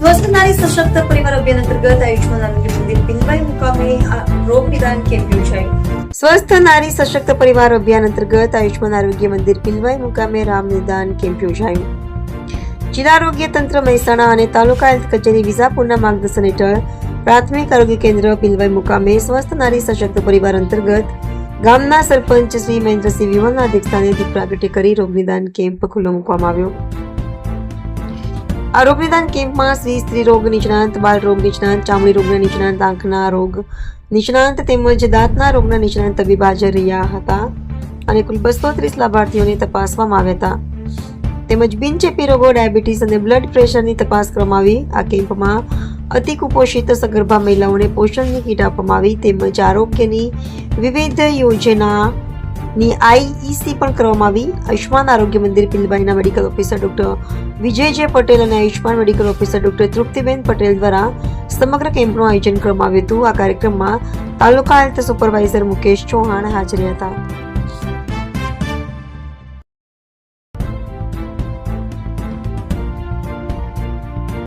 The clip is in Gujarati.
સ્વસ્થ સશક્ત પરિવાર અભિયાન અંતર્ગત આયુષ્માન આરોગ્ય મંદિર પિનભાઈ મુકામે રોગ નિદાન કેમ્પ યોજાયો સ્વસ્થ નારી સશક્ત પરિવાર અભિયાન અંતર્ગત આયુષ્માન આરોગ્ય મંદિર પિલવાઈ મુકામે રામ નિદાન કેમ્પ યોજાયું જિલ્લા આરોગ્ય તંત્ર મહેસાણા અને તાલુકા હેલ્થ કચેરી વિઝાપુરના માર્ગદર્શન હેઠળ પ્રાથમિક આરોગ્ય કેન્દ્ર પિલવાઈ મુકામે સ્વસ્થ નારી સશક્ત પરિવાર અંતર્ગત ગામના સરપંચ શ્રી મહેન્દ્રસિંહ વિમલના અધ્યક્ષસ્થાને દીપ પ્રાગટ્ય કરી રોગ નિદાન કેમ્પ ખુલ્લો મૂકવામાં આવ્યો આ નિદાન કેમ્પમાં શ્રી સ્ત્રી રોગ નિષ્ણાંત, બાળ રોગ નિષ્ણાંત, ચામડી રોગના નિષ્ણાંત, આંખના રોગ નિષ્ણાંત તેમજ દાંતના રોગના નિષ્ણાંત તબીબ હાજર રહ્યા હતા અને કુલ બસો ત્રીસ લાભાર્થીઓને તપાસવામાં આવ્યા હતા. તેમજ બિનચેપી રોગો, ડાયાબિટીસ અને બ્લડ પ્રેશરની તપાસ કરવામાં આવી આ કેમ્પમાં અતિ કુપોષિત સગર્ભા મહિલાઓને પોષણની કીટ આપવામાં આવી તેમજ આરોગ્યની વિવિધ યોજનાની આઈઈસી પણ કરવામાં આવી. Ayushman Arogya Mandir પિલબાઈના medical officer doctor Vijay J Patel અને Ayushman medical officer doctor Triptiben Patel દ્વારા સમગ્ર કેમ્પનું આયોજન કરવામાં આવ્યું હતું. આ કાર્યક્રમમાં તાલુકા હેલ્થ સુપરવાઇઝર મુકેશ ચૌહાણ હાજર હતા.